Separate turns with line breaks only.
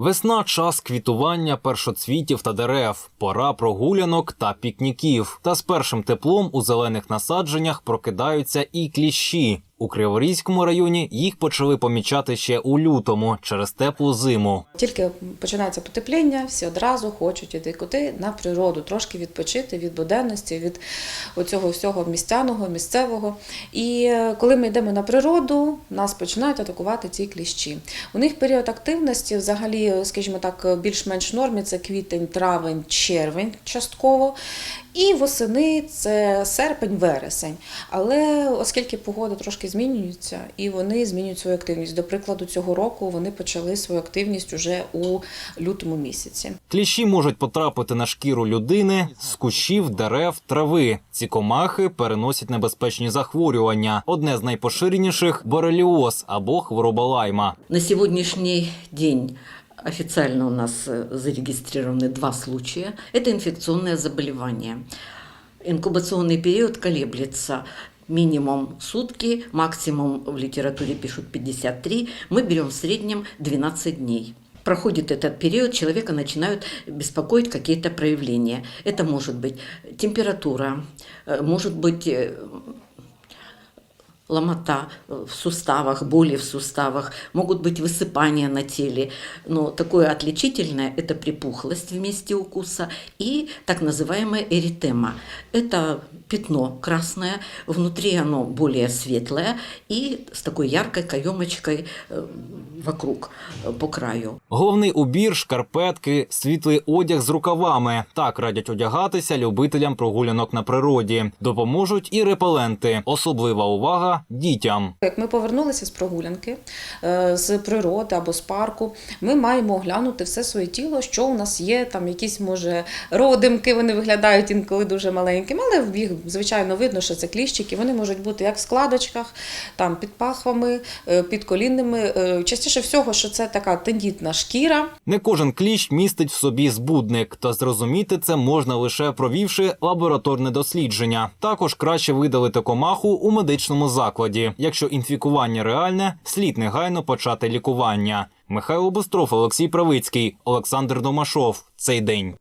Весна час квітування першоцвітів та дерев, пора прогулянок та пікніків. Та з першим теплом у зелених насадженнях прокидаються і кліщі. У Криворізькому районі їх почали помічати ще у лютому через теплу зиму.
Тільки починається потепління, всі одразу хочуть іти куди на природу, трошки відпочити від буденності, від оцього всього містяного, місцевого. І е, коли ми йдемо на природу, нас починають атакувати ці кліщі. У них період активності, взагалі, скажімо так, більш-менш в нормі це квітень, травень, червень частково. І восени це серпень, вересень. Але оскільки погода трошки змінюється, і вони змінюють свою активність. До прикладу, цього року вони почали свою активність уже у лютому місяці.
Кліщі можуть потрапити на шкіру людини з кущів, дерев, трави. Ці комахи переносять небезпечні захворювання. Одне з найпоширеніших бореліоз або хвороба лайма.
На сегодняшний день официально у нас э, зарегистрированы два случая. Это инфекционное заболевание. Инкубационный период колеблется минимум сутки, максимум в литературе пишут 53. Мы берем в среднем 12 дней. Проходит этот период, человека начинают беспокоить какие-то проявления. Это может быть температура, э, может быть э, ломота в суставах, боли в суставах, могут быть высыпания на теле. Но такое отличительное – это припухлость в месте укуса и так называемая эритема. Это пятно красное, внутри оно более светлое и с такой яркой каемочкой э, вокруг, э, по краю.
Головний убір, шкарпетки, світлий одяг з рукавами. Так радять одягатися любителям прогулянок на природі. Допоможуть і репеленти. Особлива увага дітям.
Як ми повернулися з прогулянки е, з природи або з парку, ми маємо оглянути все своє тіло, що у нас є, там якісь може родимки, вони виглядають інколи дуже маленькими, але в їх звичайно видно, що це кліщики. Вони можуть бути як в складочках, там під пахвами, е, під колінними. Е, Частіше всього, що це така тендітна шкіра.
Не кожен кліщ містить в собі збудник, та зрозуміти це можна лише провівши лабораторне дослідження. Також краще видалити комаху у медичному закладі. Якщо інфікування реальне, слід негайно почати лікування. Михайло Бустров, Олексій Правицький, Олександр Домашов. Цей день.